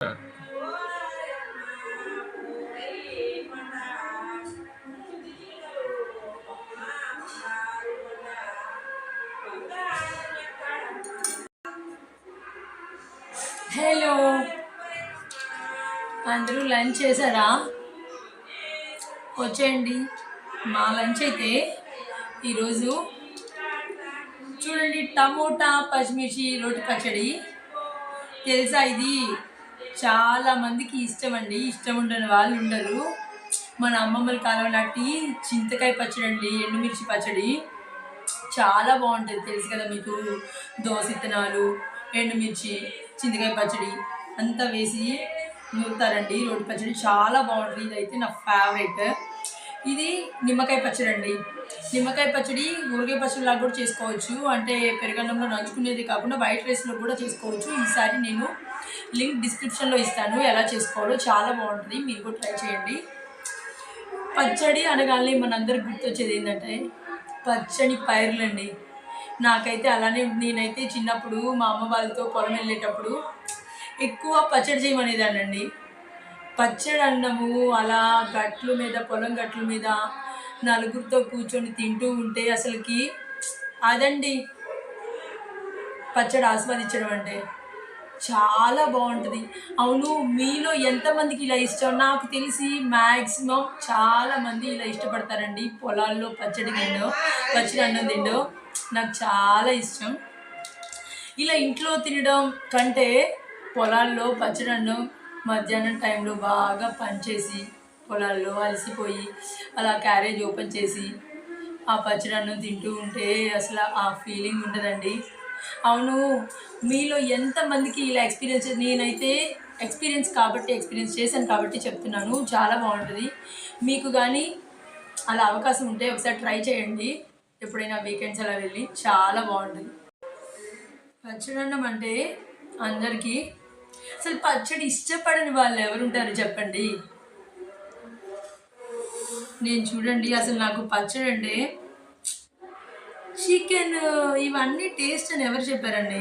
Hello. అందరూ lunch చేశారా? వచ్చేయండి. మా లంచ్ అయితే ఈరోజు చూడండి టమోటా పచ్చిమిర్చి రోటి పచ్చడి. తెలుసా ఇది? చాలా మందికి ఇష్టం అండి ఇష్టం ఉండని వాళ్ళు ఉండరు. మన అమ్మమ్మల కాలం నాటి చింతకాయ పచ్చడి అండి ఎండుమిర్చి పచ్చడి. చాలా బాగుంటుంది తెలుసు కదా మీకు. దోస విత్తనాలు ఎండుమిర్చి చింతకాయ పచ్చడి అంతా వేసి నూరుతారండి. రోడ్డు పచ్చడి చాలా బాగుంటుంది. ఇదైతే నా ఫేవరెట్. ఇది నిమ్మకాయ పచ్చడి అండి. నిమ్మకాయ పచ్చడి ఊరికాయ పచ్చడిలాగా కూడా చేసుకోవచ్చు. అంటే పెరుగన్నంలో నంచుకునేది కాకుండా వైట్ రైస్లో కూడా చేసుకోవచ్చు. ఈసారి నేను లింక్ డిస్క్రిప్షన్లో ఇస్తాను ఎలా చేసుకోవాలో చాలా బాగుంటుంది మీరు కూడా ట్రై చేయండి. పచ్చడి అనగానే మనందరికి గుర్తొచ్చేది ఏంటంటే పచ్చని పైర్లండి. నాకైతే అలానే నేనైతే చిన్నప్పుడు మా అమ్మ వాళ్ళతో పొలం వెళ్ళేటప్పుడు ఎక్కువ పచ్చడి చేయమనేదానండి పచ్చడి అన్నము అలా గట్ల మీద పొలం గట్ల మీద నలుగురితో కూర్చొని తింటూ ఉంటే అసలుకి అదండి పచ్చడి ఆస్వాదించడం అంటే. చాలా బాగుంటుంది. అవును మీలో ఎంతమందికి ఇలా ఇష్టం? నాకు తెలిసి మ్యాక్సిమం చాలామంది ఇలా ఇష్టపడతారండి. పొలాల్లో పచ్చడి తిండో పచ్చడి అన్నం తిండో నాకు చాలా ఇష్టం. ఇలా ఇంట్లో తినడం కంటే పొలాల్లో పచ్చడి అన్నం మధ్యాహ్నం టైంలో బాగా పనిచేసి పొలాల్లో అలసిపోయి అలా క్యారేజ్ ఓపెన్ చేసి ఆ పచ్చడి అన్నం తింటూ ఉంటే అసలు ఆ ఫీలింగ్ ఉండదండి అవును మీలో ఎంతమందికి ఇలా ఎక్స్పీరియన్స్ నేనైతే ఎక్స్పీరియన్స్ కాబట్టి ఎక్స్పీరియన్స్ చేశాను కాబట్టి చెప్తున్నాను. చాలా బాగుంటుంది. మీకు కానీ అలా అవకాశం ఉంటే ఒకసారి ట్రై చేయండి. ఎప్పుడైనా వీకెండ్స్ అలా వెళ్ళి చాలా బాగుంటుంది. పచ్చడి అన్నం అంటే అందరికీ అసలు పచ్చడి ఇష్టపడని వాళ్ళు ఎవరు ఉంటారు చెప్పండి? నేను చూడండి అసలు నాకు పచ్చడి అంటే చికెన్ ఇవన్నీ టేస్ట్ అని ఎవరు చెప్పారండి?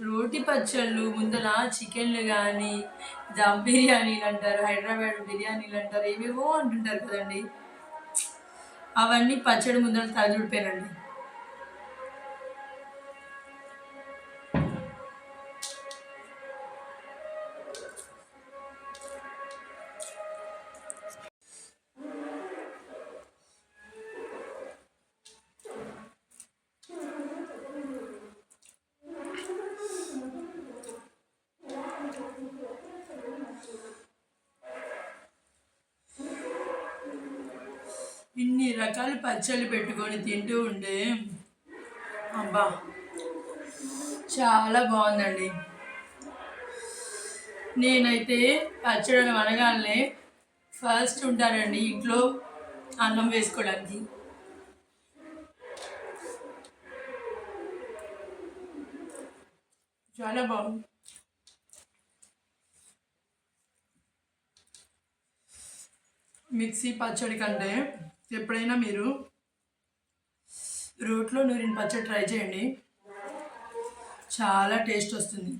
రోటి పచ్చళ్ళు ముందల చికెన్లు కానీ దమ్ బిర్యానీలు అంటారు హైదరాబాద్ బిర్యానీలు అంటారు ఏవేవో అంటుంటారు కదండి. అవన్నీ పచ్చడి ముందర తలచుడిపోయారండి ఇన్ని రకాల పచ్చళ్ళు పెట్టుకొని తింటూ ఉంటే అబ్బా చాలా బాగుందండి. నేనైతే పచ్చడి అనగానే ఫస్ట్ ఉంటానండి ఇంట్లో అన్నం వేసుకోవడానికి. చాలా బాగుంది. మిక్సీ పచ్చడి కంటే ఎప్పుడైనా మీరు రోట్లో నూరిన పచ్చడి ట్రై చేయండి. చాలా టేస్ట్ వస్తుంది.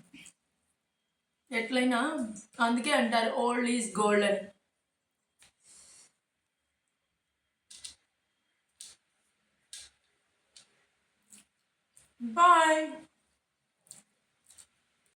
ఎట్లయినా అందుకే అంటారు ఓల్డ్ ఈజ్ గోల్డ్ అని బాయ్